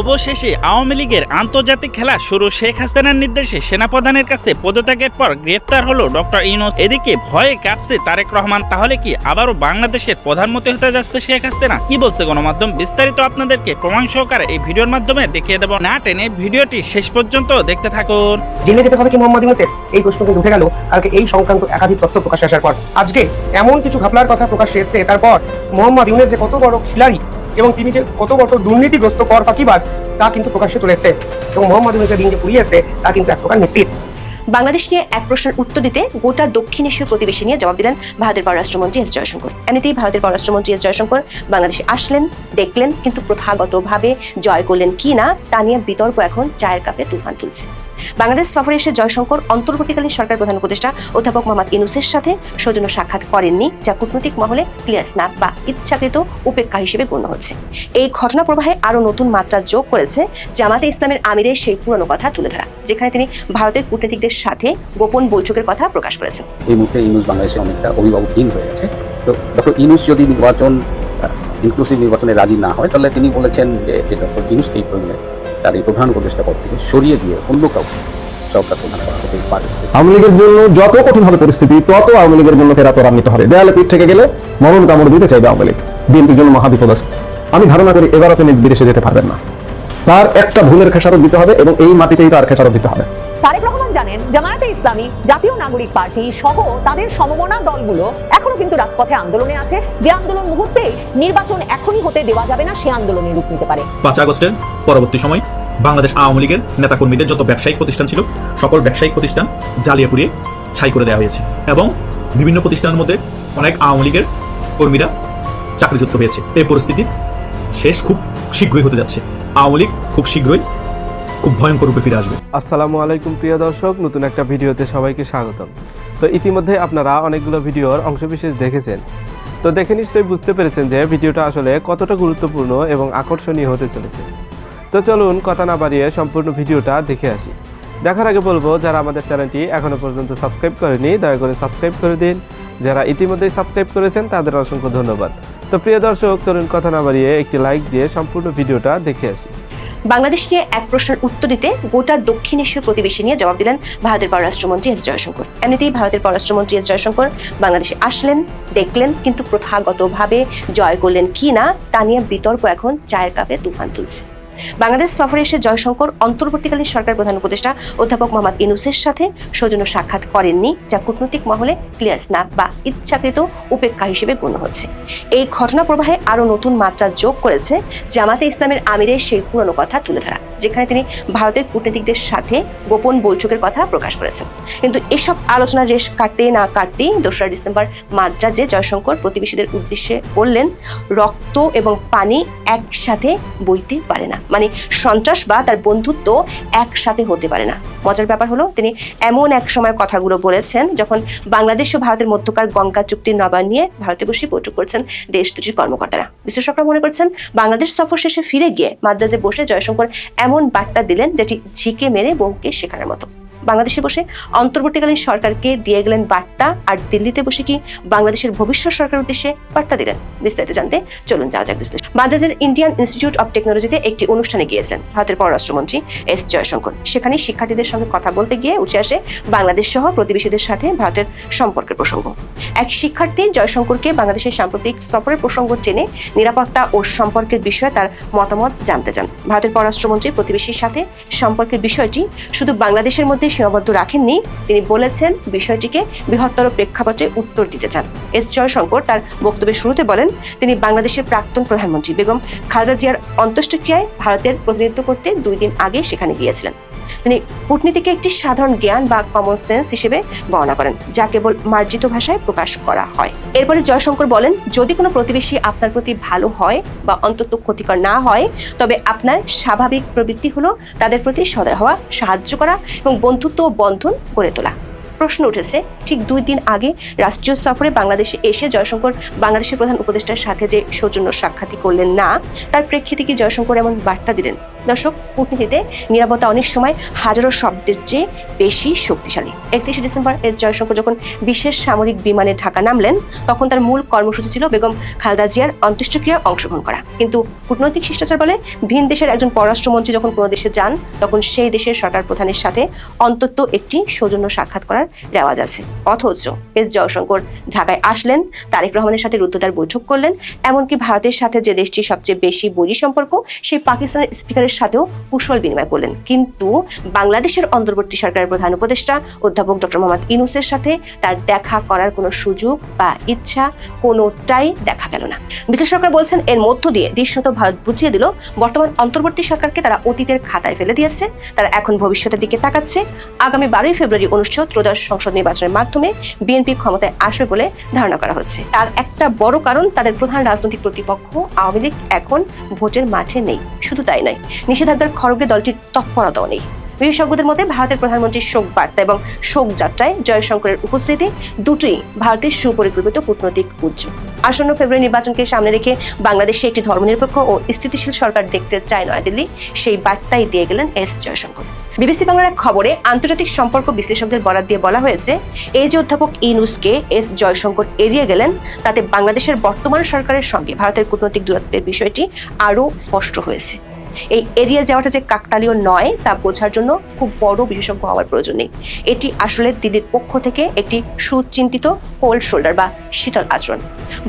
অবশেষে আওয়ামী লীগের আন্তর্জাতিক খেলা শুরু শেখ হাসিনার নির্দেশে সেনাপ্রধানের কাছে পদত্যাগের পর গ্রেফতার হলো ডক্টর ইউনুস। এদিকে ভয়ে কাঁপছে তারেক রহমান। তাহলে কি আবারও বাংলাদেশের প্রধানমন্ত্রী হতে যাচ্ছে শেখ হাসিনা? কি বলছে গণমাধ্যম? বিস্তারিত আপনাদেরকে প্রমাণ সহকারে এই ভিডিওর মাধ্যমে দেখিয়ে দেব। না টেনে ভিডিওটি শেষ পর্যন্ত দেখতে থাকুন। জেলে যেতে হবে কি মোহাম্মদ ইউনুসের এই প্রশ্ন কিন্তু উঠে গেল। কালকে এই সংক্রান্ত একাধিক তথ্য প্রকাশে আসার পর। আজকে এমন কিছু ঘাপলার কথা প্রকাশ্যে এসেছে। তারপর মোহাম্মদ ইউনুস যে কত বড় খিলাড়ি এবং তিনি যে কত বড় দুর্নীতিগ্রস্ত কর ফাঁকিবাজ, তা কিন্তু প্রকাশ্যে চলে এসেছে। এবং মোহাম্মদ ইউনুসের দিন যে এসেছে, তা কিন্তু এক প্রকার নিশ্চিত বাংলাদেশ নিয়ে এক প্রশ্নের উত্তর দিতে গোটা দক্ষিণ এশীয় প্রতিবেশী নিয়ে জবাব দিলেন ভারতের পররাষ্ট্রমন্ত্রী এস জয়শঙ্কর। এমনিতেই ভারতের পররাষ্ট্রমন্ত্রী এস জয়শঙ্কর বাংলাদেশে আসলেন, দেখলেন, কিন্তু প্রথাগতভাবে জয় করলেন কি না, তা নিয়ে বিতর্ক এখন চায়ের কাপে তুফান তুলছে। বাংলাদেশ সফরে এসে জয়শঙ্কর অন্তর্বর্তীকালীন সরকার প্রধান উপদেষ্টা অধ্যাপক মোহাম্মদ ইনুসের সাথে সৌজন্য সাক্ষাৎ করেননি, যা কূটনৈতিক মহলে ক্লিয়ার স্ন্যাপ বা ইচ্ছাকৃত উপেক্ষা হিসেবে গণ্য হচ্ছে। এই ঘটনা প্রবাহে আরও নতুন মাত্রা যোগ করেছে জামাতে ইসলামের আমিরের সেই পুরনো কথা তুলে ধরা, যেখানে তিনি ভারতের কূটনীতিকদের সাথে গোপন বৈঠকের কথা প্রকাশ করেছেন। এই মুহূর্তে ইউনুস বাংলাদেশে অনেকটা অভিভাবকহীন হয়ে গেছে। তো ডক্টর ইউনুস যদি নির্বাচন ইনক্লুসিভ নির্বাচনে রাজি না হয়, তাহলে তিনি বলেছেন যে ডক্টর ইউনুস এই প্রয়োজনে তার এই প্রধান উপদেষ্টা পদ থেকে সরিয়ে দিয়ে অন্য কাউকে সরকার প্রধান করা হতে পারে। আওয়ামী লীগের জন্য যত কঠিন হবে পরিস্থিতি, তত আওয়ামী লীগের জন্য ফেরা ত্বরান্বিত হবে। দেয়ালে পিঠ থেকে গেলে মরণ কামড় দিতে চাইবে আওয়ামী লীগ। বিএনপির জন্য মহাবিপদ আছে। আমি ধারণা করি এবারও তিনি বিদেশে যেতে পারবেন না। তার একটা ভুলের খেসারত দিতে হবে এবং এই মাটিতেই তার খেসারত দিতে হবে। জানেন, জামায়াতে ইসলামী, জাতীয় নাগরিক পার্টি সহ তাদের সমমনা দলগুলো এখনও কিন্তু রাজপথে আন্দোলনে আছে। যে আন্দোলন মুহূর্তে নির্বাচন এখনই হতে দেওয়া যাবে না, সে আন্দোলনের রূপ নিতে পারে। পাঁচ আগস্টের পরবর্তী সময় বাংলাদেশ আওয়ামী লীগের নেতাকর্মীদের যত ব্যবসায়িক প্রতিষ্ঠান ছিল, সকল ব্যবসায়িক প্রতিষ্ঠান জ্বালিয়ে পুড়িয়ে ছাই করে দেওয়া হয়েছে এবং বিভিন্ন প্রতিষ্ঠানের মধ্যে অনেক আওয়ামী লীগের কর্মীরা চাকরিযুক্ত হয়েছে। এই পরিস্থিতির শেষ খুব শীঘ্রই হতে যাচ্ছে। আওয়ামী লীগ খুব শীঘ্রই খুব ভয়ঙ্কর রূপে ফিরে আসবে। আসসালামু আলাইকুম, প্রিয় দর্শক। নতুন একটা ভিডিওতে সবাইকে স্বাগতম। তো ইতিমধ্যে আপনারা অনেকগুলো ভিডিওর অংশবিশেষ দেখেছেন। তো দেখে নিশ্চয়ই বুঝতে পেরেছেন যে ভিডিওটা আসলে কতটা গুরুত্বপূর্ণ এবং আকর্ষণীয় হতে চলেছে। তো চলুন কথা না বাড়িয়ে সম্পূর্ণ ভিডিওটা দেখে আসি। দেখার আগে বলব, যারা আমাদের চ্যানেলটি এখনও পর্যন্ত সাবস্ক্রাইব করেনি, দয়া করে সাবস্ক্রাইব করে দিন। যারা ইতিমধ্যেই সাবস্ক্রাইব করেছেন, তাদের অসংখ্য ধন্যবাদ। তো প্রিয় দর্শক, চলুন কথা না বাড়িয়ে একটি লাইক দিয়ে সম্পূর্ণ ভিডিওটা দেখে আসি। বাংলাদেশ নিয়ে এক প্রশ্নের উত্তর দিতে গোটা দক্ষিণ এশীয় প্রতিবেশী নিয়ে জবাব দিলেন ভারতের পররাষ্ট্রমন্ত্রী এস জয়শঙ্কর। এমনিতেই ভারতের পররাষ্ট্রমন্ত্রী এস জয়শঙ্কর বাংলাদেশে আসলেন, দেখলেন, কিন্তু প্রথাগতভাবে জয় করলেন কি না, তা নিয়ে বিতর্ক এখন চায়ের কাপে তুফান তুলছে। বাংলাদেশ সফরে এসে জয়শঙ্কর অন্তর্বর্তীকালীন সরকার প্রধান উপদেষ্টা অধ্যাপক মোহাম্মদ ইনুসের সাথে সৌজন্য সাক্ষাৎ করেননি, যা কূটনৈতিক মহলে ক্লিয়ার স্ন্যাপ বা ইচ্ছাকৃত উপেক্ষা হিসেবে গণ্য হচ্ছে। এই ঘটনা প্রবাহে আরও নতুন মাত্রা যোগ করেছে জামাতে ইসলামের আমিরের সেই পুরনো কথা তুলে ধরা, যেখানে তিনি ভারতের কূটনীতিকদের সাথে গোপন বৈঠকের কথা প্রকাশ করেছেন। কিন্তু এসব আলোচনার রেশ কাটতে না কাটতেই দোসরা ডিসেম্বর মাদ্রাজে জয়শঙ্কর প্রতিবেশীদের উদ্দেশ্যে বললেন, রক্ত এবং পানি একসাথে বইতে পারে না। মানে সন্ত্রাস বা তার বন্ধুত্ব একসাথে হতে পারে না। মজার ব্যাপার হলো, তিনি এমন এক সময় কথাগুলো বলেছেন যখন বাংলাদেশ ও ভারতের মধ্যকার গঙ্গা চুক্তির নবায়ন নিয়ে ভারতে বসে বৈঠক করছেন দেশ দুটির কর্মকর্তারা। বিশ্লেষকরা মনে করছেন, বাংলাদেশ সফর শেষে ফিরে গিয়ে মাদ্রাজে বসে জয়শঙ্কর এমন বার্তা দিলেন যেটি ঝিকে মেরে বউকে শেখানোর মতো। বাংলাদেশে বসে অন্তর্বর্তীকালীন সরকারকে দিয়ে গেলেন বার্তা, আর দিল্লিতে বসে কি বাংলাদেশের ভবিষ্যৎ সরকার উদ্দেশ্যে বার্তা দিলেন? বিস্তারিত জানতে চলুন যাওয়া যাক বিশ্লেষণ। মাদ্রাজের ইন্ডিয়ান ইনস্টিটিউট অব টেকনোলজিতে একটি অনুষ্ঠানে গিয়েছিলেন ভারতের পররাষ্ট্রমন্ত্রী এস জয়শঙ্কর। সেখানে শিক্ষার্থীদের সঙ্গে কথা বলতে গিয়ে উঠে আসে বাংলাদেশ সহ প্রতিবেশীদের সাথে ভারতের সম্পর্কের প্রসঙ্গ। এক শিক্ষার্থী জয়শঙ্করকে বাংলাদেশের সাম্প্রতিক সফরের প্রসঙ্গ চেনে নিরাপত্তা ও সম্পর্কের বিষয়ে তার মতামত জানতে চান। ভারতের পররাষ্ট্রমন্ত্রী প্রতিবেশীর সাথে সম্পর্কের বিষয়টি শুধু বাংলাদেশের মধ্যে সীমাবদ্ধ রাখেননি। তিনি বলেছেন বিষয়টিকে বৃহত্তর প্রেক্ষাপটে উত্তর দিতে চান। এস জয়শঙ্কর তার বক্তব্যের শুরুতে বলেন, তিনি বাংলাদেশের প্রাক্তন প্রধানমন্ত্রী বেগম খালেদা জিয়ার অন্ত্যেষ্টিক্রিয়ায় ভারতের প্রতিনিধিত্ব করতে দুই দিন আগে সেখানে গিয়েছিলেন। তিনি কূটনীতিকে একটি সাধারণ জ্ঞান বা কমন সেন্স হিসেবে বর্ণনা করেন, যা কেবল মার্জিত ভাষায় প্রকাশ করা হয়। এরপরে জয়শঙ্কর বলেন, যদি কোনো প্রতিবেশী আপনার প্রতি ভালো হয় বা অন্তত ক্ষতিকর না হয়, তবে আপনার স্বাভাবিক প্রবৃত্তি হলো তাদের প্রতি সদয় হওয়া, সাহায্য করা এবং বন্ধুত্ব বন্ধন গড়ে তোলা। প্রশ্ন উঠেছে, ঠিক দুই দিন আগে রাষ্ট্রীয় সফরে বাংলাদেশে এসে জয়শঙ্কর বাংলাদেশের প্রধান উপদেষ্টার সাথে যে সৌজন্য সাক্ষাৎই করলেন না, তার প্রেক্ষিতে কি জয়শঙ্কর এমন বার্তা দিলেন? দর্শক, কূটনীতিতে নিরাপত্তা অনেক সময় হাজারো শব্দের চেয়ে বেশি শক্তিশালী। একত্রিশে ডিসেম্বর এস জয়শঙ্কর যখন বিশেষ সামরিক বিমানে ঢাকা নামলেন, তখন তার মূল কর্মসূচি ছিল বেগম খালেদা জিয়ার অন্ত্যেষ্টিক্রিয়া অংশগ্রহণ করা। কিন্তু কূটনৈতিক শিষ্টাচার বলে ভিন দেশের একজন পররাষ্ট্রমন্ত্রী যখন কোনো দেশে যান, তখন সেই দেশের সরকার প্রধানের সাথে অন্তত একটি সৌজন্য সাক্ষাৎ করার রেওয়াজ আছে। অথচ এস জয়শঙ্কর ঢাকায় আসলেন, তারেক রহমানের সাথে রুদ্ধদ্বার বৈঠক করলেন, এমনকি ভারতের সাথে যে দেশটি সবচেয়ে বেশি বৈরী সম্পর্ক, সেই পাকিস্তানের স্পিকারের সাথেও কুশল বিনিময় করলেন। কিন্তু বাংলাদেশের অন্তর্বর্তী সরকারের প্রধান উপদেষ্টা অধ্যাপক ডক্টর মোহাম্মদ ইনুসের সাথে তার দেখা করার কোনো সুযোগ বা ইচ্ছা কোনোটাই দেখা গেল না। বিশ্লেষকরা বলছেন, এর মধ্য দিয়ে দৃশ্যত ভারত বুঝিয়ে দিল, বর্তমান অন্তর্বর্তী সরকারকে তারা অতীতের খাতায় ফেলে দিয়েছে। তারা এখন ভবিষ্যতের দিকে তাকাচ্ছে। আগামী বারোই ফেব্রুয়ারি অনুষ্ঠিত ত্রয়োদশ সংসদ নির্বাচনের মাধ্যমে বিএনপি ক্ষমতায় আসবে বলে ধারণা করা হচ্ছে। তার একটা বড় কারণ, তাদের প্রধান রাজনৈতিক প্রতিপক্ষ আওয়ামী লীগ এখন ভোটের মাঠে নেই। শুধু তাই নয় নিষেধাজ্ঞার খড়গে দলটির তৎপরতাও নেই। বিশেষজ্ঞদের মতে ভারতের প্রধানমন্ত্রীর শোক বার্তা এবং শোক যাত্রায় জয়শঙ্করের উপস্থিতি দুটোই ভারতের সুপরিকল্পিত কূটনৈতিক উদ্যোগ আসন্ন ফেব্রুয়ারি নির্বাচনকে সামনে রেখে বাংলাদেশে একটি ধর্মনিরপেক্ষ ও স্থিতিশীল সরকার দেখতে চায় নয়াদিল্লি, সেই বার্তাই দিয়ে গেলেন এস জয়শঙ্কর। বিবিসি বাংলার এক খবরে আন্তর্জাতিক সম্পর্ক বিশ্লেষকদের বরাদ দিয়ে বলা হয়েছে, এই যে অধ্যাপক ইনুসকে এস জয়শঙ্কর এড়িয়ে গেলেন, তাতে বাংলাদেশের বর্তমান সরকারের সঙ্গে ভারতের কূটনৈতিক দূরত্বের বিষয়টি আরও স্পষ্ট হয়েছে। এই এরিয়া যাওয়াটা যে কাকতালীয় নয়, তা বোঝার জন্য খুব বড় বিশেষজ্ঞ হওয়ার প্রয়োজন নেই। এটি আসলে দিল্লির পক্ষ থেকে একটি সুচিন্তিত কোল্ড শোল্ডার বা শীতল আচরণ।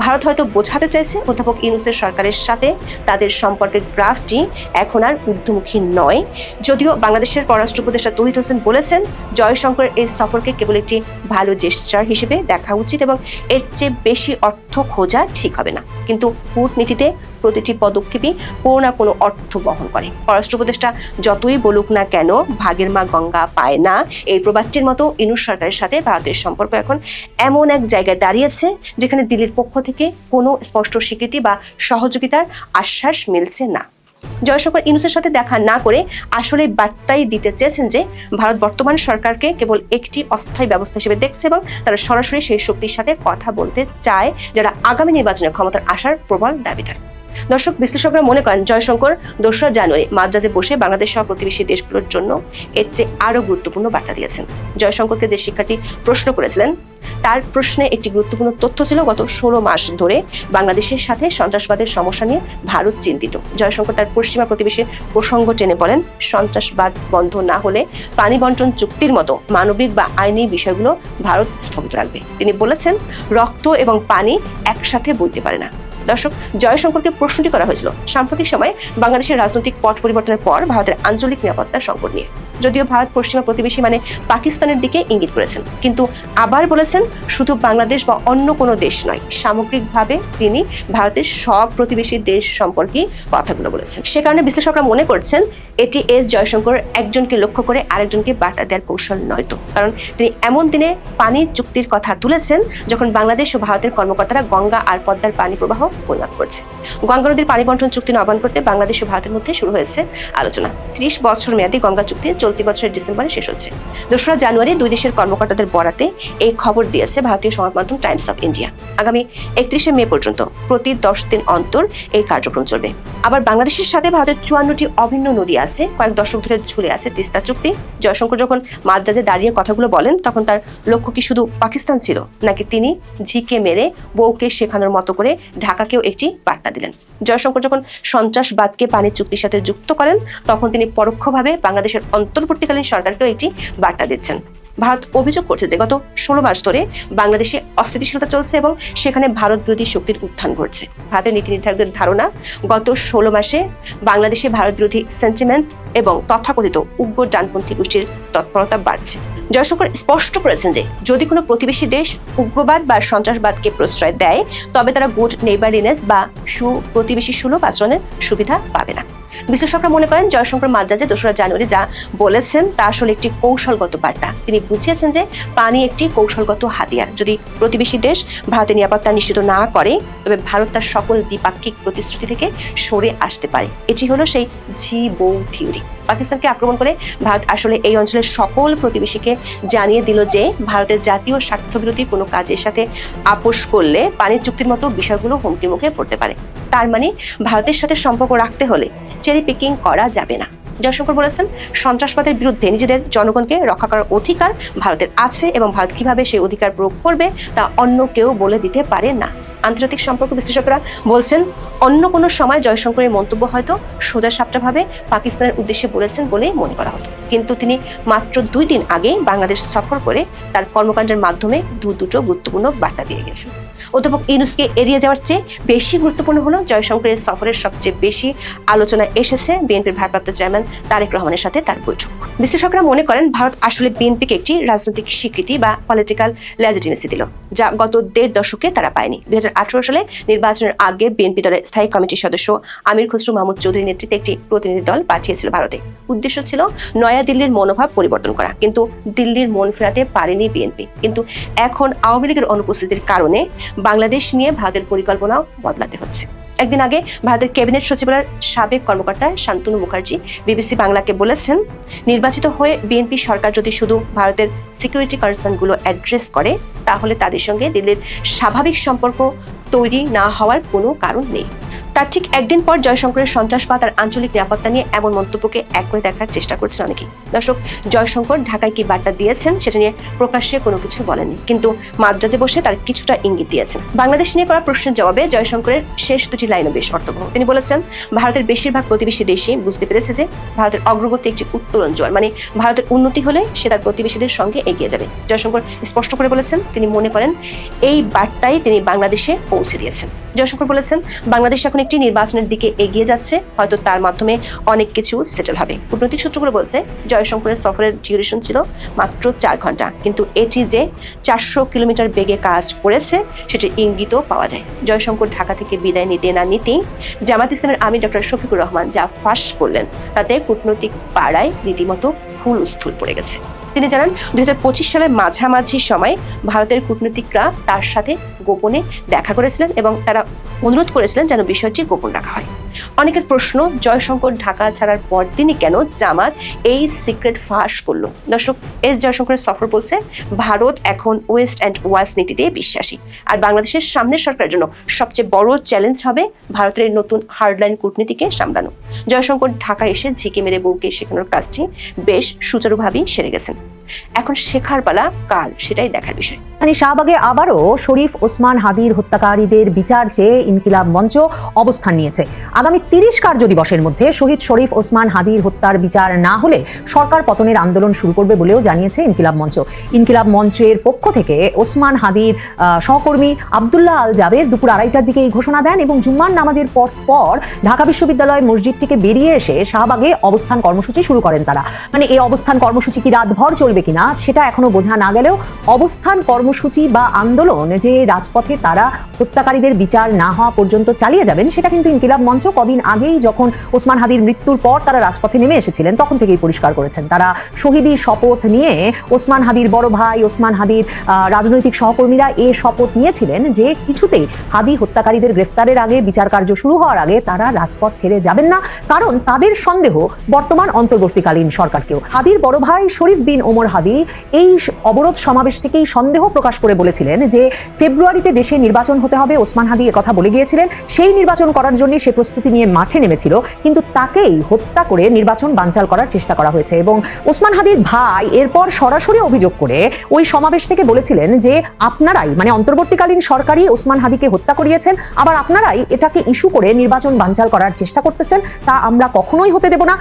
ভারত হয়তো বোঝাতে চাইছে অধ্যাপক ইউনুসের সরকারের সাথে তাদের সম্পর্কের গ্রাফটি এখন আর ঊর্ধ্বমুখী নয়। যদিও বাংলাদেশের পররাষ্ট্র উপদেষ্টা তহিদ হোসেন বলেছেন, জয়শঙ্কর এই সফরকে কেবল একটি ভালো জেস্টার হিসেবে দেখা উচিত এবং এর চেয়ে বেশি অর্থ খোঁজা ঠিক হবে না। কিন্তু কূটনীতিতে প্রতিটি পদক্ষেপই কোনো না কোনো অর্থ বহন করে। পররাষ্ট্র উপদেষ্টা যতই বলুক না কেন, ভাগের মা গঙ্গা পায় না। এই প্রবাদটির মতো ইনুস সরকারের সাথে ভারতের সম্পর্ক এখন এমন এক জায়গায় দাঁড়িয়েছে, যেখানে দিল্লির পক্ষ থেকে কোনো স্পষ্ট স্বীকৃতি বা সহযোগিতার আশ্বাস মিলছে না। জয়শঙ্কর ইনুসের সাথে দেখা না করে আসলে বার্তাই দিতে চেয়েছেন যে ভারত বর্তমান সরকারকে কেবল একটি অস্থায়ী ব্যবস্থা হিসেবে দেখছে এবং তারা সরাসরি সেই শক্তির সাথে কথা বলতে চায় যারা আগামী নির্বাচনে ক্ষমতার আসার প্রবল দাবিদার। দর্শক, বিশ্লেষকরা মনে করেন, জয়শঙ্কর দোসরা জানুয়ারি মাদ্রাজে বসে বাংলাদেশ সহ প্রতিবেশী দেশগুলোর জন্য এর চেয়ে আরও গুরুত্বপূর্ণ বার্তা দিয়েছেন। জয়শঙ্করকে যে শিক্ষার্থী প্রশ্ন করেছিলেন, তার প্রশ্নে একটি গুরুত্বপূর্ণ তথ্য ছিল, গত ষোলো মাস ধরে বাংলাদেশের সাথে সন্ত্রাসবাদের সমস্যা নিয়ে ভারত চিন্তিত। জয়শঙ্কর তার পশ্চিমা প্রতিবেশীর প্রসঙ্গ টেনে বলেন, সন্ত্রাসবাদ বন্ধ না হলে পানি বন্টন চুক্তির মতো মানবিক বা আইনি বিষয়গুলো ভারত স্থগিত রাখবে। তিনি বলেছেন, রক্ত এবং পানি একসাথে বইতে পারে না। দর্শক, জয়শঙ্করকে প্রশ্নটি করা হয়েছিল। সাম্প্রতিক সময়ে বাংলাদেশের রাজনৈতিক পট পরিবর্তনের পর ভারতের আঞ্চলিক নিরাপত্তার সংকট নিয়ে। যদিও ভারত পশ্চিমা প্রতিবেশী মানে পাকিস্তানের দিকে ইঙ্গিত করেছেন, কিন্তু আবার বলেছেন শুধু বাংলাদেশ বা অন্য কোনো দেশ নয়, সামগ্রিকভাবে তিনি ভারতের সব প্রতিবেশী দেশ সম্পর্কে কথাগুলো বলেছেন। সে কারণে বিশ্লেষকরা মনে করছেন, এটি এস জয়শঙ্কর একজনকে লক্ষ্য করে আরেকজনকে বার্তা দেওয়ার কৌশল নয় তো। কারণ তিনি এমন দিনে পানি চুক্তির কথা তুলেছেন, যখন বাংলাদেশ ও ভারতের কর্মকর্তারা গঙ্গা আর পদ্মার পানি প্রবাহ পরিমাপ করছে গঙ্গা নদীর পানি বন্টন চুক্তি নবায়ন করতে বাংলাদেশ ও ভারতের মধ্যে শুরু হয়েছে আলোচনা। ত্রিশ বছর মেয়াদী গঙ্গা চুক্তি চলতি বছরের ডিসেম্বরে শেষ হচ্ছে। দোসরা জানুয়ারি দুই দেশের কর্মকর্তাদের বরাতে এই খবর দিয়েছে ভারতীয় সংবাদ মাধ্যম টাইমস অফ ইন্ডিয়া। আগামী একত্রিশে মে পর্যন্ত প্রতি দশ দিন অন্তর এই কার্যক্রম চলবে। আবার বাংলাদেশের সাথে ভারতের চুয়ান্নটি অভিন্ন নদী আছে। কয়েক দশক ধরে ঝুলে আছে তিস্তা চুক্তি। জয়শঙ্কর যখন মাদ্রাজে দাঁড়িয়ে কথাগুলো বলেন, তখন তার লক্ষ্য কি শুধু পাকিস্তান ছিল? নাকি তিনি ঝিকে মেরে বউকে শেখানোর মতো করে ঢাকাকেও একটি বার্তা দিলেন। জয়শঙ্কর যখন সন্ত্রাসবাদকে পানি চুক্তির সাথে যুক্ত করেন, তখন তিনি পরোক্ষভাবে বাংলাদেশের অন্তর্বর্তীকালীন সরকারকেও একটি বার্তা দিচ্ছেন। ভারত অভিযোগ করছে যে গত ষোলো মাস ধরে বাংলাদেশে অস্থিতিশীলতা চলছে এবং সেখানে ভারত বিরোধী শক্তির উত্থান ঘটছে। ভারতের নীতি নির্ধারকদের ধারণা, গত ষোলো মাসে বাংলাদেশে ভারত বিরোধী সেন্টিমেন্ট এবং তথাকথিত উগ্র ডানপন্থী গোষ্ঠীর তৎপরতা বাড়ছে। জয়শঙ্কর স্পষ্ট করেছেন যে, যদি কোনো প্রতিবেশী দেশ উগ্রবাদ বা সন্ত্রাসবাদকে প্রশ্রয় দেয়, তবে তারা গুড নেইবারিনেস বা সু প্রতিবেশী সুলভ আচরণের সুবিধা পাবে না। বিশ্লেষকরা মনে করেন জয়শঙ্কর মাদ্রাজে দোসরা জানুয়ারি যা বলেছেন, তা আসলে একটি কৌশলগত বার্তা। তিনি বুঝিয়েছেন যে পানি একটি কৌশলগত হাতিয়ার। যদি প্রতিবেশী দেশ ভারতের নিরাপত্তা নিশ্চিত না করে, তবে ভারত তার সকল দ্বিপাক্ষিক প্রতিশ্রুতি থেকে সরে আসতে পারে। এটি হলো সেই ঝি বউ থিওরি। পাকিস্তানকে আক্রমণ করে ভারত আসলে এই অঞ্চলের সকল প্রতিবেশীকে জানিয়ে দিল যে ভারতের জাতীয় স্বার্থবিরোধী কোনো কাজের সাথে আপোষ করলে পানির চুক্তির মতো বিষয়গুলো হুমকির মুখে পড়তে পারে। তার মানে ভারতের সাথে সম্পর্ক রাখতে হলে চেরি পিকিং করা যাবে না। জয়শঙ্কর বলেছেন, সন্ত্রাসবাদের বিরুদ্ধে নিজেদের জনগণকে রক্ষা করার অধিকার ভারতের আছে এবং ভারত কীভাবে সেই অধিকার প্রয়োগ করবে তা অন্য কেউ বলে দিতে পারে না। আন্তর্জাতিক সম্পর্ক বিশ্লেষকরা বলছেন, অন্য কোনো সময় জয়শঙ্করের মন্তব্য হয়তো সোজা সাপটাভাবে পাকিস্তানের উদ্দেশ্যে বলেছেন বলেই মনে করা হতো। কিন্তু তিনি মাত্র দুই দিন আগে বাংলাদেশ সফর করে তার কর্মকাণ্ডের মাধ্যমে দু দুটো গুরুত্বপূর্ণ বার্তা দিয়ে গেছেন। অধ্যাপক ইনুসকে এড়িয়ে যাওয়ার চেয়ে বেশি গুরুত্বপূর্ণ হলো জয়শঙ্করের সফরের সবচেয়ে বেশি আলোচনা এসেছে বিএনপির ভারপ্রাপ্ত চেয়ারম্যান তারেক রহমানের সাথে তার বৈঠক। বিশ্লেষকরা মনে করেন, ভারত আসলে বিএনপিকে একটি রাজনৈতিক স্বীকৃতি বা পলিটিক্যাল লেজিটিমেসি দিল, যা গত দেড় দশকে তারা পায়নি। দুই সালে নির্বাচনের আগে বিএনপি দলের স্থায়ী কমিটির সদস্য আমির খসরু মাহমুদ চৌধুরীর নেতৃত্বে একটি প্রতিনিধি দল পাঠিয়েছিল ভারতে। উদ্দেশ্য ছিল নয়াদিল্লির মনোভাব পরিবর্তন করা, কিন্তু দিল্লির মন ফেরাতে পারেনি বিএনপি। কিন্তু এখন আওয়ামী লীগের অনুপস্থিতির কারণে বাংলাদেশ নিয়ে ভারতের পরিকল্পনাও বদলাতে হচ্ছে। একদিন আগে ভারতের ক্যাবিনেট সচিবালয়ের সাবেক কর্মকর্তা শান্তনু মুখার্জি বিবিসি বাংলাকে বলেছেন, নির্বাচিত হয়ে বিএনপি সরকার যদি শুধু ভারতের সিকিউরিটি কনসার্নগুলো অ্যাড্রেস করে, তাহলে তাদের সঙ্গে দিল্লির স্বাভাবিক সম্পর্ক তৈরি না হওয়ার কোনো কারণ নেই। তার ঠিক একদিন পর জয়শঙ্করের সন্ত্রাসবাদ আর আঞ্চলিক নিরাপত্তা নিয়ে এমন মন্তব্যকে এক করে দেখার চেষ্টা করছেন অনেকেই। দর্শক, জয়শঙ্কর ঢাকায় কি বার্তা দিয়েছেন সেটা নিয়ে প্রকাশ্যে কোনো কিছু বলেননি। কিন্তু মাদ্রাজে বসে তার কিছুটা ইঙ্গিত দিয়েছেন। বাংলাদেশ নিয়ে করা প্রশ্নের জবাবে জয়শঙ্করের শেষ দুটি লাইনও বেশ অর্থবহ। তিনি বলেছেন, ভারতের বেশিরভাগ প্রতিবেশী দেশই বুঝতে পেরেছে যে ভারতের অগ্রগতি একটি উত্তোলন জোয়ার মানে ভারতের উন্নতি হলে সে তার প্রতিবেশীদের সঙ্গে এগিয়ে যাবে। জয়শঙ্কর স্পষ্ট করে বলেছেন, তিনি মনে করেন, এই বার্তাই তিনি বাংলাদেশে পৌঁছে দিয়েছেন। জয়শঙ্কর বলেছেন, বাংলাদেশ এখন একটি নির্বাচনের দিকে এগিয়ে যাচ্ছে, হয়তো তার মাধ্যমে অনেক কিছু সেটেল হবে। কূটনৈতিক সূত্রগুলো বলছে, জয়শঙ্করের সফরের ডিউরেশন ছিল মাত্র চার ঘণ্টা। কিন্তু এটি যে চারশো কিলোমিটার বেগে কাজ করেছে সেটি ইঙ্গিতও পাওয়া যায়। জয়শঙ্কর ঢাকা থেকে বিদায় নিতে না নিতেই জামাত ইসলামের আমির ডক্টর শফিকুর রহমান যা ফাঁস করলেন, তাতে কূটনৈতিক পাড়ায় রীতিমতো ফুল স্থূল পড়ে গেছে। তিনি জানান দুই হাজার পঁচিশ সালের মাঝামাঝি সময়ে ভারতের কূটনীতিকরা তার সাথে গোপনে দেখা করেছিলেন এবং তারা অনুরোধ করেছিলেন যেন বিষয়টি গোপন রাখা হয়। অনেকের প্রশ্ন, জয়শঙ্কর ঢাকা ছাড়ার পর তিনি কেন জামাত এই সিক্রেট ফাঁস করল? দর্শক, এস জয়শঙ্করের সফর বলছে, ভারত এখন ওয়েস্ট অ্যান্ড ওয়াস্ট নীতিতে বিশ্বাসী। আর বাংলাদেশের সামনের সরকারের জন্য সবচেয়ে বড় চ্যালেঞ্জ হবে ভারতের নতুন হার্ডলাইন কূটনীতিকে সামলানো। জয়শঙ্কর ঢাকা এসে ঝিকে মেরে বউকে শেখানোর কাজটি বেশ সুচারুভাবেই সেরে গেছেন। এখন শেখার পালা কাল সেটাই দেখার বিষয়। মানে শাহবাগে আবারও শরীফ ওসমান হাদির হত্যাকারীদের বিচার চেয়ে ইনকিলাব মঞ্চ অবস্থান নিয়েছে। আগামী তিরিশ কার্য দিবসের মধ্যে শহীদ শরীফ ওসমান হাদির হত্যার বিচার না হলে সরকার পতনের আন্দোলন শুরু করবে বলেও জানিয়েছে ইনকিলাব মঞ্চ। ইনকিলাব মঞ্চের পক্ষ থেকে ওসমান আহ, সহকর্মী আবদুল্লাহ আল জাবের দুপুর আড়াইটার দিকে এই ঘোষণা দেন এবং জুম্মার নামাজের পর পর ঢাকা বিশ্ববিদ্যালয় মসজিদ থেকে বেরিয়ে এসে শাহবাগে অবস্থান কর্মসূচি শুরু করেন তারা। মানে এই অবস্থান কর্মসূচি কি রাতভর চলবে? কিনা সেটা এখনও বোঝা না গেলেও অবস্থান কর্মসূচি বা আন্দোলন যে রাজপথে তারা হত্যাকারীদের বিচার না হওয়া পর্যন্ত চালিয়ে যাবেন, সেটা কিন্তু ইনকিলাব মঞ্চ কদিন আগেই যখন ওসমান হাদির মৃত্যুর পর তারা রাজপথে নেমে এসেছিলেন, তখন থেকেই পরিষ্কার করেছেন। তারা শহীদি শপথ নিয়ে ওসমান হাদির বড় ভাই, ওসমান হাদির রাজনৈতিক সহকর্মীরা এ শপথ নিয়েছিলেন যে কিছুতেই হাদি হত্যাকারীদের গ্রেফতারের আগে বিচার কার্য শুরু হওয়ার আগে তারা রাজপথ ছেড়ে যাবেন না, কারণ তাদের সন্দেহ বর্তমান অন্তর্বর্তীকালীন সরকারকেও। হাদির বড় ভাই শরীফ বিন ওমর হাদি, এই অবরোধ সমাবেশ থেকেই সন্দেহ প্রকাশ করে বলেছিলেন যে ফেব্রুয়ারিতে দেশে নির্বাচন হতে হবে। ওসমান হাদি কথা বলে গিয়েছিলেন, সেই নির্বাচন করার জন্য সে প্রস্তুতি নিয়ে মাঠে নেমেছিল, কিন্তু তাকেই হত্যা করে নির্বাচন বানচাল করার চেষ্টা করা হয়েছে এবং ওসমান হাদির ভাই এরপর সরাসরি অভিযোগ করে ওই সমাবেশ থেকে বলেছিলেন যে আপনারাই মানে অন্তর্বর্তীকালীন সরকারই ওসমান হাদিকে হত্যা করিয়েছেন, আবার আপনারাই এটাকে ইস্যু করে নির্বাচন বানচাল করার চেষ্টা করতেছেন, তা আমরা কখনোই হতে দেব না।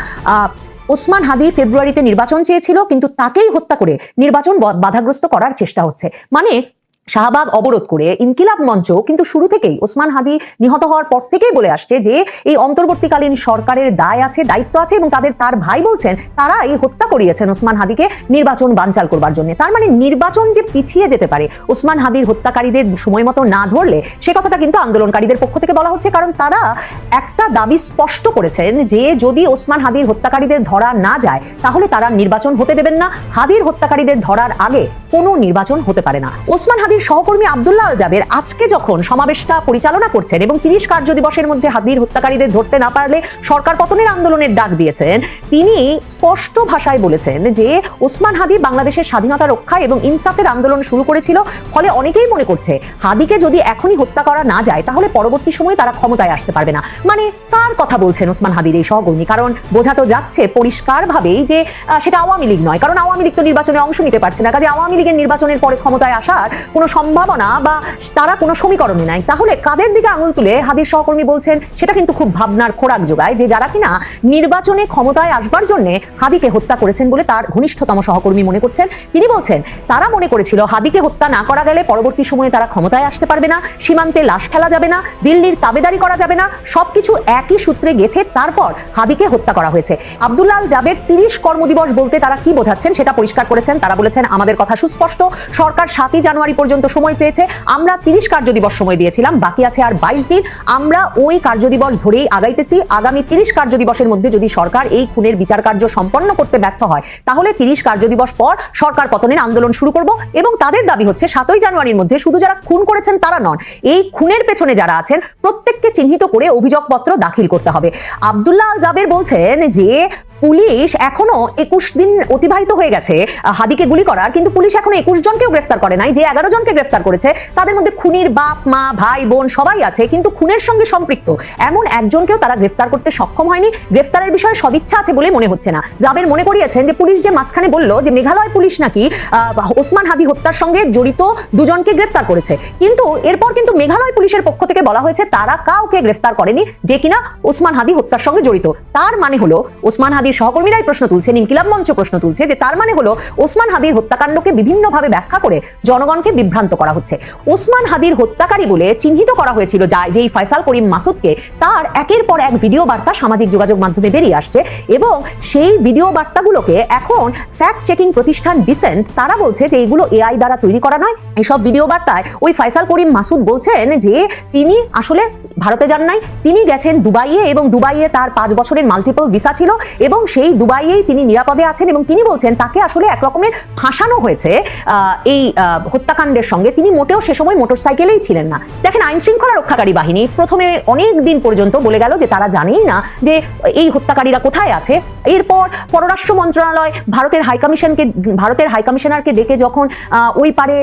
ওসমান হাদি ফেব্রুয়ারিতে নির্বাচন চেয়েছিল, কিন্তু তাকেই হত্যা করে নির্বাচন বাধাগ্রস্ত করার চেষ্টা হচ্ছে। মানে শাহবাগ অবরোধ করে ইনকিলাব মঞ্চ কিন্তু শুরু থেকেই ওসমান হাদি নিহত হওয়ার পর থেকেই বলে আসছে যে এই অন্তর্বর্তীকালীন সরকারের দায় আছে, দায়িত্ব আছে এবং তাদের তার ভাই বলছেন তারা এই হত্যা করিয়েছেন ওসমান হাদিকে নির্বাচন বানচাল করবার জন্য। তার মানে নির্বাচন যে পিছিয়ে যেতে পারে, ওসমান হাদির হত্যাকারীদের সময় মতো না ধরলে সে কথাটা কিন্তু আন্দোলনকারীদের পক্ষ থেকে বলা হচ্ছে, কারণ তারা একটা দাবি স্পষ্ট করেছেন যে যদি ওসমান হাদির হত্যাকারীদের ধরা না যায়, তাহলে তারা নির্বাচন হতে দেবেন না। হাদির হত্যাকারীদের ধরার আগে কোনো নির্বাচন হতে পারে না। ওসমান হাদির সহকর্মী আব্দুল্লাহ আল জাবের আজকে যখন সমাবেশটা পরিচালনা করছেন এবং তিরিশ কার্য দিবসের মধ্যে হাদির হত্যাকারীদের ধরতে না পারলে সরকার পতনের আন্দোলনের ডাক দিয়েছেন, তিনি স্পষ্ট ভাষায় বলেছেন যে ওসমান হাদি বাংলাদেশের স্বাধীনতা রক্ষা এবং ইনসাফের আন্দোলন শুরু করেছিল, ফলে অনেকেই মনে করছে হাদিকে যদি এখনই হত্যা করা না যায়, তাহলে পরবর্তী সময়ে তারা ক্ষমতায় আসতে পারবে না। মানে কার কথা বলছেন ওসমান হাদির এই সহকর্মী? কারণ বোঝা তো যাচ্ছে পরিষ্কারভাবেই যে সেটা আওয়ামী লীগ নয়, কারণ আওয়ামী লীগ তো নির্বাচনে অংশ নিতে পারছে না, কাজে আওয়ামী লীগের নির্বাচনের পরে ক্ষমতায় আসার কোনো সম্ভাবনা বা তারা কোনো সমীকরণে নাই। তাহলে কাদের দিকে আঙুল তুলে হাদির সহকর্মী বলছেন, সেটা কিন্তু খুব ভাবনার খোরাক যোগায় যে যারা কিনা নির্বাচনে ক্ষমতায় আসবার জন্য হাদিকে হত্যা করেছেন বলে তার ঘনিষ্ঠতম সহকর্মী মনে করছেন। তিনি বলছেন, তারা মনে করেছিল হাদিকে হত্যা না করা গেলে পরবর্তী সময়ে তারা ক্ষমতায় আসতে পারবে না, সীমান্তে লাশ ফেলা যাবে না, দিল্লির তাবেদারি করা যাবে না, সবকিছু একই সূত্রে গেথে তারপর হাদিকে হত্যা করা হয়েছে। আব্দুল্লাহ আল জাবের তিরিশ কর্মদিবস বলতে তারা কি বোঝাচ্ছেন সেটা পরিষ্কার করেছেন, তারা বলেছেন, আমাদের কথা সুস্পষ্ট। সরকার সাতই জানুয়ারি পর্যন্ত সময় চেয়েছে। আমরা তিরিশ কার্যদিবস সময় দিয়েছিলাম, বাকি আছে আর বাইশ দিন। আমরা ওই কার্যদিবস ধরেই আগাইতেছি। আগামী তিরিশ কার্যদিবসের মধ্যে যদি সরকার এই খুনের বিচার কার্য সম্পন্ন করতে ব্যর্থ হয়, তাহলে তিরিশ কার্যদিবস পর সরকার পতনের আন্দোলন শুরু করব এবং তাদের দাবি হচ্ছে সাতই জানুয়ারির মধ্যে শুধু যারা খুন করেছেন তারা নন, এই খুনের পেছনে যারা আছেন, প্রত্যেককে চিহ্নিত করে অভিযোগপত্র দাখিল করতে হবে। আব্দুল্লাহ আল জাবের বলছেন যে পুলিশ এখনও একুশ দিন অতিবাহিত হয়ে গেছে, হাদিকে গুলি করার, কিন্তু পুলিশ এখনও একুশ জনকেও গ্রেফতার করে নাই। যে এগারো জনকে গ্রেফতার করেছে, তাদের মধ্যে খুনির বাপ, মা, ভাই, বোন সবাই আছে, কিন্তু খুনের সঙ্গে সম্পৃক্ত এমন একজনকেও তারা গ্রেফতার করতে সক্ষম হয়নি। গ্রেফতারের বিষয়ে সদিচ্ছা আছে বলে মনে হচ্ছে না। জাবের মনে করিয়েছেন যে পুলিশ যে মাঝখানে বলল যে মেঘালয় পুলিশ নাকি ওসমান হাদি হত্যার সঙ্গে জড়িত দুজনকে গ্রেফতার করেছে। কিন্তু এরপর কিন্তু মেঘালয় পুলিশের পক্ষ থেকে বলা হয়েছে, তারা কাউকে গ্রেফতার করেনি যে কিনা ওসমান হাদি হত্যার সঙ্গে জড়িত। তার মানে হলো, ওসমান হাদির সহকর্মীরাই প্রশ্ন তুলছেন, ইনকিলাব মঞ্চ প্রশ্ন তুলছে যে তার মানে হলো ওসমান হাদির হত্যাকাণ্ডকে বিভিন্নভাবে ব্যাখ্যা করে জনগণকে বিভ্রান্ত করা হচ্ছে। ওসমান হাদির হত্যাকারী বলে চিহ্নিত করা হয়েছিল যা যেই ফয়সাল করিম মাসুদকে তার একের পর এক ভিডিও বার্তা সামাজিক যোগাযোগ মাধ্যমে বেরিয়ে আসছে এবং সেই ভিডিও বার্তাগুলোকে এখন ফ্যাক্ট চেকিং প্রতিষ্ঠান ডিসেন্ট তারা বলছে যে এগুলো এআই দ্বারা তৈরি করা নয়। এইসব ভিডিও বার্তায় ওই ফয়সাল করিম মাসুদ বলছেন যে তিনি আসলে ভারতে যান নাই। তিনি গেছেন দুবাইয়ে এবং দুবাইয়ে তার পাঁচ বছরের মাল্টিপল ভিসা ছিল এবং সেই দুবাইয়েই তিনি নিরাপদে আছেন এবং তিনি বলছেন, তাকে আসলে একরকমের ফাঁসানো হয়েছে এই হত্যাকাণ্ডের সঙ্গে। তিনি মোটেও সে সময় মোটরসাইকেলেই ছিলেন না। দেখেন আইন শৃঙ্খলা রক্ষাকারী বাহিনী প্রথমে অনেক দিন পর্যন্ত বলে গেল যে তারা জানেই না যে এই হত্যাকারীরা কোথায় আছে। এরপর পররাষ্ট্র মন্ত্রণালয় ভারতের হাইকমিশনকে ভারতের হাইকমিশনারকে ডেকে যখন ওই পারে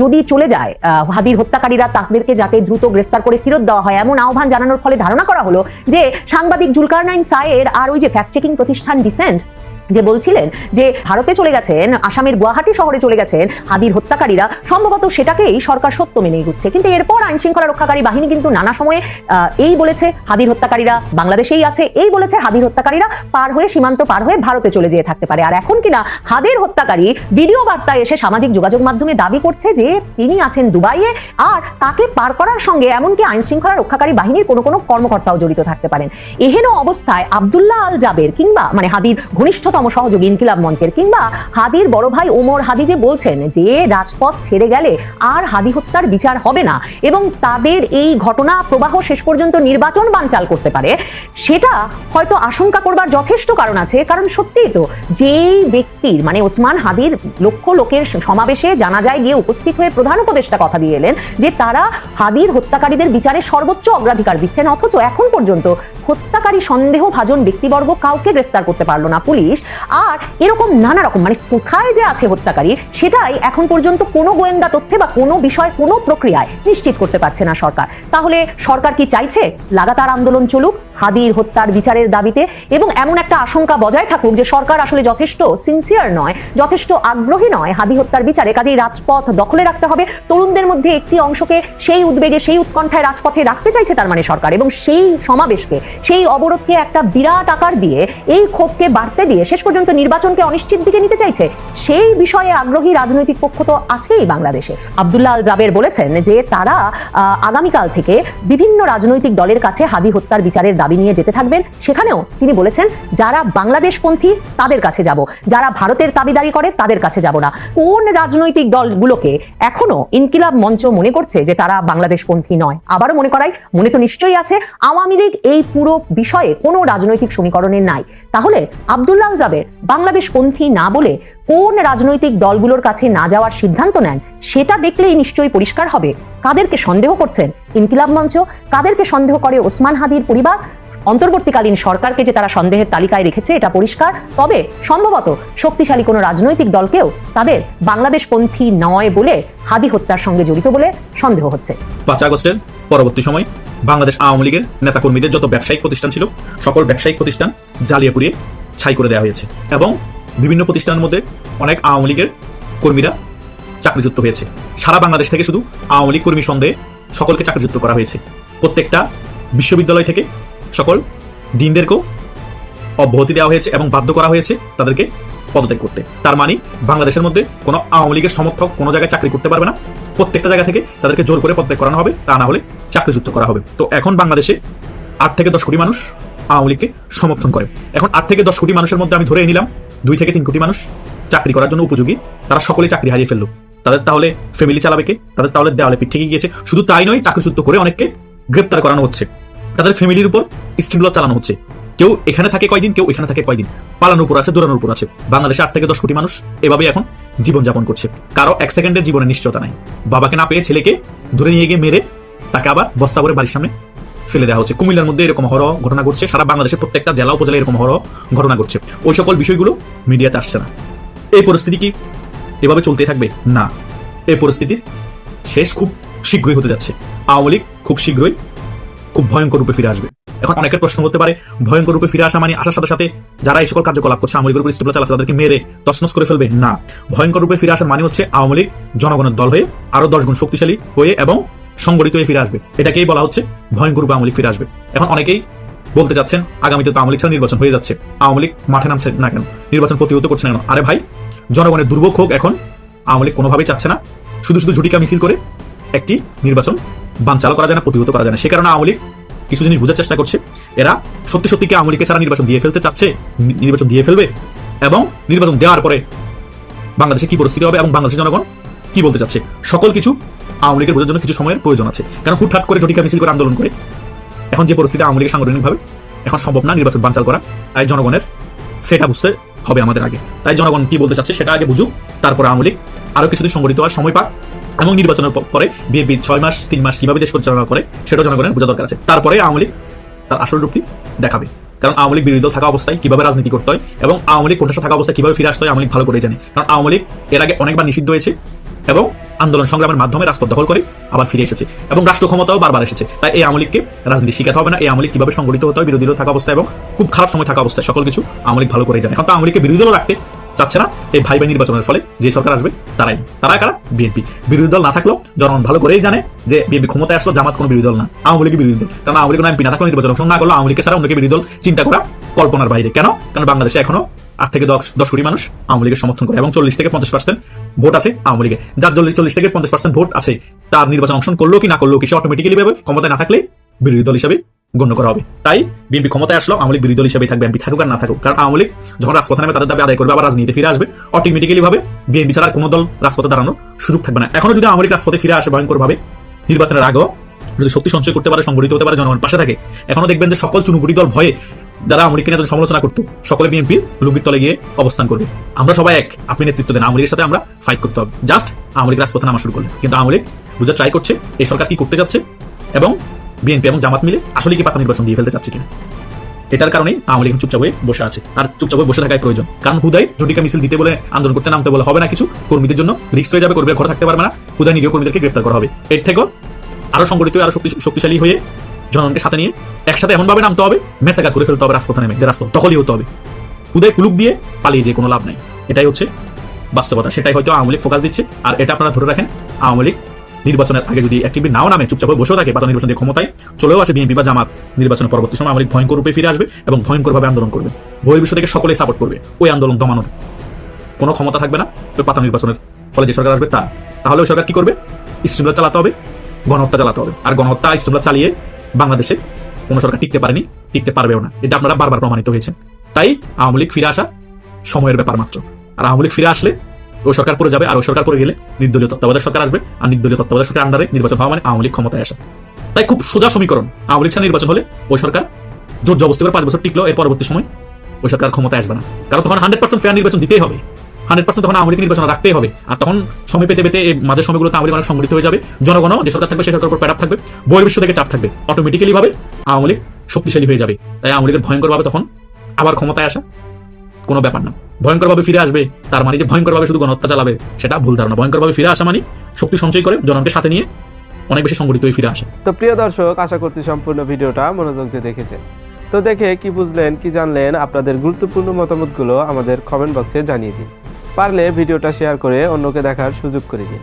যদি চলে যায় হাদির হত্যাকারীরা তাদেরকে যাতে দ্রুত গ্রেফতার করে ফেরত দেওয়া হয়, এমন আহ্বান জানানোর ফলে ধারণা করা হলো যে সাংবাদিক জুলকারনাইন সায়ের আর ওই যে ফ্যাক্ট চেকিং প্রতিষ্ঠান ডিসেন্ট যে বলছিলেন যে ভারতে চলে গেছেন, আসামের গুয়াহাটি শহরে চলে গেছেন, হাদির হত্যাকারীরা, সম্ভবত সেটাকেই সরকার সত্য মেনে ঘুরছে কিন্তু এরপর আইন শৃঙ্খলা রক্ষাকারী বাহিনী কিন্তু নানা সময়ে এই বলেছে, হাদির হত্যাকারীরা বাংলাদেশেই আছে, এই বলেছে, হাদির হত্যাকারীরা পার হয়ে, সীমান্ত পার হয়ে ভারতে চলে যেয়ে থাকতে পারে। আর এখন কিনা হাদের হত্যাকারী ভিডিও বার্তায় এসে সামাজিক যোগাযোগ মাধ্যমে দাবি করছে যে তিনি আছেন দুবাইয়ে আর তাকে পার করার সঙ্গে এমনকি আইন শৃঙ্খলা রক্ষাকারী বাহিনীর কোনো কোনো কর্মকর্তাও জড়িত থাকতে পারেন। এহেন অবস্থায় আব্দুল্লাহ আল জাবের কিংবা মানে হাদির ঘনিষ্ঠতম সহযোগী ইনকিলাব মঞ্চের কিংবা হাদির বড় ভাই ওমর হাদি যে বলছেন যে রাজপথ ছেড়ে গেলে আর হাদি হত্যার বিচার হবে না এবং তাদের এই ঘটনা প্রবাহ শেষ পর্যন্ত নির্বাচন বানচাল করতে পারে, সেটা হয়তো আশঙ্কা করবার যথেষ্ট কারণ আছে। কারণ সত্যিই তো যেই ব্যক্তির মানে ওসমান হাদির লক্ষ লোকের সমাবেশে জানা যায় গিয়ে উপস্থিত হয়ে প্রধান উপদেষ্টা কথা দিয়ে এলেন যে তারা হাদির হত্যাকারীদের বিচারে সর্বোচ্চ অগ্রাধিকার দিচ্ছেন, অথচ এখন পর্যন্ত হত্যাকারী সন্দেহভাজন ব্যক্তিবর্গ কাউকে গ্রেফতার করতে পারল না। পুলিশ আর এরকম নানা রকম মানে কোথায় যে আছে হত্যাকারী, সেটাই এখন পর্যন্ত কোনো গোয়েন্দা তথ্যে বা কোনো বিষয়, কোনো প্রক্রিয়ায় নিশ্চিত করতে পারছে না সরকার। তাহলে সরকার কি চাইছে? লাগাতার আন্দোলন চলুক, হাদির হত্যার বিচারের দাবিতে, এবং এমন একটা আশঙ্কা বজায় থাকুক যে সরকার আসলে যথেষ্ট সিনসিয়ার নয়, যথেষ্ট আগ্রহী নয় হাদি হত্যার বিচারে। কাজেই রাজপথ দখলে রাখতে হবে। তরুণদের মধ্যে একটি অংশকে সেই উদ্বেগে, সেই উৎকণ্ঠায় রাজপথে রাখতে চাইছে তার মানে সরকার, এবং সেই সমাবেশকে, সেই অবরোধকে একটা বিরাট আকার দিয়ে, এই ক্ষোভকে বাড়তে দিয়ে শেষ পর্যন্ত নির্বাচনকে অনিশ্চিত দিকে নিতে চাইছে, সেই বিষয়ে আগ্রহী রাজনৈতিক পক্ষ তো আছেই বাংলাদেশে। আব্দুল্লাহ আল জাবের বলেছেন যে তারা আগামীকাল থেকে বিভিন্ন রাজনৈতিক দলের কাছে হাদি হত্যার বিচারের দাবি নিয়ে যেতে থাকবেন। সেখানেও তিনি বলেছেন, যারা বাংলাদেশপন্থী তাদের কাছে যাব, যারা ভারতের দাবিদারি করে তাদের কাছে যাব না। কোন রাজনৈতিক দলগুলোকে এখনও ইনকিলাব মঞ্চ মনে করছে যে তারা বাংলাদেশপন্থী নয়? আবারও মনে করাই, মনে তো নিশ্চয়ই আছে, আওয়ামী লীগ এই পুরো বিষয়ে কোনো রাজনৈতিক সমীকরণে নাই। তাহলে আব্দুল্লাহ আল আবের বাংলাদেশ পন্থী না বলে কোন রাজনৈতিক দলগুলোর কাছে না যাওয়ার সিদ্ধান্ত নেন, সেটা দেখলেই নিশ্চয়ই পরিষ্কার হবে। কাদেরকে সন্দেহ করছেন? ইনকিলাব মঞ্চ। কাদেরকে সন্দেহ করে ওসমান হাদির পরিবার? অন্তর্বর্তীকালীন সরকারকে যে তারা সন্দেহের তালিকায় রেখেছে, এটা পরিষ্কার। তবে সম্ভবত শক্তিশালী কোনো রাজনৈতিক দলকেও তাদের বাংলাদেশপন্থী নয় বলে হাদি হত্যার সঙ্গে জড়িত বলে সন্দেহ হচ্ছে। পাঁচ আগস্টের পরবর্তী সময় বাংলাদেশ আওয়ামী লীগের নেতাকর্মীদের যত ব্যবসায়িক প্রতিষ্ঠান ছিল, সকল ব্যবসায়িক প্রতিষ্ঠান জ্বালিয়ে পুড়িয়ে ছাই করে দেওয়া হয়েছে এবং বিভিন্ন প্রতিষ্ঠানের মধ্যে অনেক আওয়ামী লীগের কর্মীরা চাকরিযুক্ত হয়েছে। সারা বাংলাদেশ থেকে শুধু আওয়ামী লীগ কর্মী সন্দেহে সকলকে চাকরিযুক্ত করা হয়েছে। প্রত্যেকটা বিশ্ববিদ্যালয় থেকে সকল ডিনদেরকেও অব্যাহতি দেওয়া হয়েছে এবং বাধ্য করা হয়েছে তাদেরকে পদত্যাগ করতে। তার মানে বাংলাদেশের মধ্যে কোনো আওয়ামী লীগের সমর্থক কোনো জায়গায় চাকরি করতে পারবে না। প্রত্যেকটা জায়গা থেকে তাদেরকে জোর করে পদত্যাগ করানো হবে, তা না হলে চাকরিযুক্ত করা হবে। তো এখন বাংলাদেশে আট থেকে দশ কোটি মানুষ আওয়ামী লীগকে সমর্থন করে। এখন আট থেকে দশ কোটি মানুষের মধ্যে আমি ধরে নিলাম, দুই থেকে তিন কোটি মানুষ চাকরি করার জন্য উপযোগী, তারা সকলে চাকরি হারিয়ে ফেলল। তাদের তাহলে ফ্যামিলি চালাবে কে? তাদের তাহলে দেওয়ালে পিঠ গিয়েছে। শুধু তাই নয়, চাকরিচ্যুত করে অনেককে গ্রেপ্তার করানো হচ্ছে। তাদের ফ্যামিলির উপর স্টিমুলার চালানো হচ্ছে। কেউ এখানে থাকে কয়দিন, কেউ এখানে থাকে কয়দিন। পালানোর উপর আছে, দৌড়ানোর উপর আছে। বাংলাদেশে আট থেকে দশ কোটি মানুষ এভাবে এখন জীবনযাপন করছে। কারও এক সেকেন্ডের জীবনের নিশ্চয়তা নাই। বাবাকে না পেয়ে ছেলেকে ধরে নিয়ে গিয়ে মেরে তাকে আবার বস্তা করে বাড়ির সামনে ফেলে দেওয়া হচ্ছে। কুমিল্লার মধ্যে এরকম হর ঘটনা ঘটছে। সারা বাংলাদেশের প্রত্যেকটা জেলা উপজেলায় এরকম হর ঘটনা ঘটছে। ওই সকল বিষয়গুলো মিডিয়াতে আসছে না। এই পরিস্থিতি কি এভাবে চলতে থাকবে? না। এই পরিস্থিতির শেষ খুব শীঘ্রই হতে যাচ্ছে। আওয়ামী লীগ খুব শীঘ্রই খুব ভয়ঙ্কর রূপে ফিরে আসবে। এখন অনেকের প্রশ্ন হতে পারে, ভয়ঙ্কর রূপে ফিরে আসা মানে আসার সাথে সাথে যারা এই সকল কার্যকলাপ করছে, আওয়ামী লীগের স্টেপলা চালাচ্ছে, তাদেরকে মেরে তছনছ করে ফেলবে? না। ভয়ঙ্কর রূপে ফিরে আসার মানে হচ্ছে আওয়ামী লীগ জনগণের দল হয়ে আরও দশ গুণ শক্তিশালী হয়ে এবং সংগঠিত হয়ে ফিরে আসবে। এটাকেই বলা হচ্ছে ভয়ঙ্কর রূপে আওয়ামী ফিরে আসবে। এখন অনেকেই বলতে যাচ্ছেন আগামীতে তো আওয়ামী ছাড়া নির্বাচন হয়ে যাচ্ছে। আওয়ামী লীগ মাঠে নামছে না কেন? নির্বাচন প্রতিহত করছে না কেন? আরে ভাই, জনগণের দুর্ভোগ হোক এখন, আওয়ামী লীগ কোনোভাবেই চাচ্ছে না। শুধু শুধু ঝুটিকা মিছিল করে একটি নির্বাচন বানচালও করা যায় না, প্রতিহত করা যায় না। সে কারণে আওয়ামী লীগ কিছু জিনিস বোঝার চেষ্টা করছে। এরা সত্যি সত্যি কি আওয়ামী লীগকে ছাড়া নির্বাচন দিয়ে ফেলতে চাচ্ছে? নির্বাচন দিয়ে ফেলবে? এবং নির্বাচন দেওয়ার পরে বাংলাদেশে কি পরিস্থিতি হবে এবং বাংলাদেশের জনগণ কি বলতে চাচ্ছে? সকল কিছু আওয়ামী লীগের বোঝার জন্য কিছু সময়ের প্রয়োজন আছে। কারণ হুটহাট করে ঝটিকা মিছিল করে আন্দোলন করে? এখন যে পরিস্থিতি আওয়ামী লীগের সাংগঠনিকভাবে, এখন সম্ভব না নির্বাচন বানচাল করা। তাই জনগণের সেটা বুঝতে হবে আমাদের আগে। তাই জনগণ কি বলতে চাচ্ছে সেটা আগে বুঝুক, তারপর আওয়ামী লীগ আরও কিছুদিন সংগঠিত হওয়ার সময় পাক এবং নির্বাচনের পরে বিএনপি ছয় মাস, তিন মাস কীভাবে দেশ পরিচালনা করে সেটা জনগণের বোঝা দরকার আছে। তারপরে আওয়ামী লীগ তার আসল রূপটি দেখাবে। কারণ আওয়ামী লীগ বিরোধী দল থাকা অবস্থায় কীভাবে রাজনীতি করতে হয় এবং আওয়ামী লীগ কোনটা থাকা অবস্থায় কীভাবে ফিরে আসতে হয়, আওয়ামী লীগ ভালো করে জানে। কারণ আওয়ামী লীগ এর আগে অনেকবার নিষিদ্ধ হয়েছে। এবং আন্দোলন সংগ্রামের মাধ্যমে রাজপথ দখল করে আবার ফিরে এসেছে। এবং রাষ্ট্র ক্ষমতাও বারবার এসেছে। তাই এই আমলিককে রাজনীতি শিখাতে হবে না। এই আমলিক কীভাবে সংগঠিত হতে হয় বিরোধী থাকা অবস্থায় এবং খুব খারাপ সময় থাকা অবস্থায় সকল কিছু আমলিক ভালো করে জানে। এখন তো আমলিককে বিরোধী রাখতে চাচ্ছে না এই ভাই ভাই নির্বাচনের ফলে যে সরকার আসবে তারাই। তারা কারা? বিএনপি। বিরোধী দল না থাকলেও জনগণ ভালো করেই জানে যে বিএনপি ক্ষমতায় আসলো জামাত কোনো বিরোধী দল না, আওয়ামী লীগ বিরোধী দল। কারণ আওয়ামী লীগ এমপি না থাকলে নির্বাচন অংশগ্রহণ না করল আওয়ামী লীগের ছাড়া অন্যকে বিরোধী দল চিন্তা করা কল্পনার বাইরে। কেন? কারণ বাংলাদেশে এখনও আট থেকে দশ দশ কোটি মানুষ আওয়ামী লীগের সমর্থন করে এবং চল্লিশ থেকে পঞ্চাশ পার্সেন্ট ভোট আছে আওয়ামী লীগে। যার চল্লিশ চল্লিশ থেকে পঞ্চাশ পার্সেন্ট ভোট আছে, তার নির্বাচন অংশগ্রহণ করল কি না করল কি সে অটোমেটিক্যালি ভাবে ক্ষমতায় না থাকলে বিরোধী দল হিসাবে গণ্য করা হবে। তাই বিএনপি ক্ষমতায় আসলো আওয়ামী লীগ বিরোধী দল হিসেবে থাকবে, এমপি থাকুক আর না থাকুক। কারণ আওয়ামী লীগ যখন রাজপথে নামে, তাদের দাবি আদায় করবে, আবার রাজনীতিতে ফিরে আসবে। অটোমেটিক্যালি ভাবে বিএনপি ছাড়া কোনো দল রাজপথে দাঁড়ানোর সুযোগ থাকবে না। এখনও যদি আওয়ামী লীগ রাজপথে ফিরে আসে ভয়ঙ্কর ভাবে নির্বাচনের আগেও যদি শক্তি সঞ্চয় করতে পারে, সংগঠিত হতে পারে, জনগণ পাশে থাকে, এখনও দেখবেন যে সকল চুনুপুটি দল ভয়ে যারা আওয়ামী নিয়ে সমালোচনা করতো, সকলে বিএনপির লুঙ্গির তলে গিয়ে অবস্থান করবে। আমরা সবাই এক, আপনি নেতৃত্ব দেন, আওয়ামী সাথে আমরা ফাইট করতে হবে। জাস্ট আওয়ামী লীগ রাজপথে নামা শুরু করলে কিন্তু আওয়ামী লীগ বুঝে ট্রাই করছে, এই সরকার কি করতে যাচ্ছে এবং বিএনপি এবং জামাত মিলে আসলে কি পাতা নির্বাচন দিয়ে ফেলতে চাচ্ছে কিনা? এটার কারণে আওয়ামী লীগ চুপচাপ হয়ে বসে আছে। আর চুপচাপ হয়ে বসে থাকাই প্রয়োজন। কারণ হুদাই ঝটিকা মিছিল দিতে বলে, আন্দোলন করতে নামতে বলে হবে না কিছু, কর্মীদের জন্য রিস্ক হয়ে যাবে, কর্মীরা ঘরে থাকতে পারবে না। হুদাই নিরীহ কর্মীদেরকে গ্রেপ্তার করা হবে। এর থেকেও আরও সংগঠিত আরও শক্তিশালী হয়ে জনগণকে সাথে নিয়ে একসাথে এমনভাবে নামতে হবে মেসাকার করে ফেলতে হবে রাজপথে নেমে, যে রাজপথ দখলই হতে হবে। হুদাই কুলুক দিয়ে পালিয়ে যে কোনো লাভ নাই। এটাই হচ্ছে বাস্তবতা। সেটাই হয়তো আওয়ামী লীগ ফোকাস দিচ্ছে। আর এটা আপনারা ধরে রাখেন, আওয়ামী লীগ নির্বাচনের আগে যদি অ্যাক্টিভলি নাও নামে চুপচাপ বসেও থাকে বা নির্বাচন দিয়ে ক্ষমতায় চলেও আসে বিএনপি বা জামাত, নির্বাচনের পরবর্তী সময় লীগ ভয়ঙ্কর রূপে ফিরে আসবে এবং ভয়ঙ্করভাবে আন্দোলন করবে। বহির্বিশ্ব থেকে সকলেই সাপোর্ট করবে। ওই আন্দোলন দমানোর কোনো ক্ষমতা থাকবে না। পাতা নির্বাচনের ফলে যে সরকার আসবে তা তাহলে ওই সরকার কি করবে? স্টিমুলার চালাতে হবে, গণহত্যা চালাতে হবে। আর গণহত্যা স্টিমুলার চালিয়ে বাংলাদেশে কোনো সরকার টিকতে পারেনি, টিকতে পারবেও না। এটা আপনারা বারবার প্রমাণিত হয়েছেন তাই আওয়ামী লীগ ফিরে আসা সময়ের ব্যাপার মাত্র। আর আওয়ামী লীগ ফিরে আসলে ওই সরকার পরে যাবে, আর ওই সরকার পরে গেলে নির্দলীয় তত্ত্বাবধায়ক সরকার আসবে, আর নির্দলীয় তত্ত্বাবধায়ক সরকার আন্ডারে নির্বাচন হওয়া মানে আওয়ামী লীগ ক্ষমতায় আসা। তাই খুব সোজা সমীকরণ, আওয়ামী লীগ নির্বাচন হলে ওই সরকার জোর জবস্তি করে পাঁচ বছর টিকলো, এর পরবর্তী সময় ওই সরকার ক্ষমতায় আসবে না। কারণ তখন হান্ড্রেড পার্সেন্ট ফেয়ার নির্বাচন দিতেই হবে। হান্ড্রেড পার্সেন্ট তখন আওয়ামী লীগ নির্বাচন রাখতেই হবে। আর তখন সময় পেতে পেতে এই মাঝের সময়গুলোতে আওয়ামী লীগ অনেক সংগঠিত হয়ে যাবে। জনগণও যে সরকার থাকবে সে সরকারের উপর প্যারাপ থাকবে। বহির্বিশ্ব থেকে চাপ থাকবে। অটোমেটিক্যালি ভাবে আওয়ামী লীগ শক্তিশালী হয়ে যাবে। তাই আওয়ামী লীগের ভয়ঙ্করভাবে তখন আবার ক্ষমতায় আসা। কোনো ব্যাপার না। ভয়ঙ্করভাবে ফিরে আসবে, তার মানে যে ভয়ঙ্করভাবে শুধু গণহত্যা চালাবে, সেটা ভুল ধারণা। ভয়ঙ্করভাবে ফিরে আসা মানে শক্তি সঞ্চয় করে জনগণকে সাথে নিয়ে অনেক বেশি সংগঠিত ফিরে আসে। তো প্রিয় দর্শক, আশা করছি সম্পূর্ণ ভিডিওটা মনোযোগ দিয়ে দেখেছেন। তো দেখে কি বুঝলেন, কি জানলেন, আপনাদের গুরুত্বপূর্ণ মতামতগুলো আমাদের কমেন্ট বক্সে জানিয়ে দিন। পারলে ভিডিওটা শেয়ার করে অন্যকে দেখার সুযোগ করে দিন।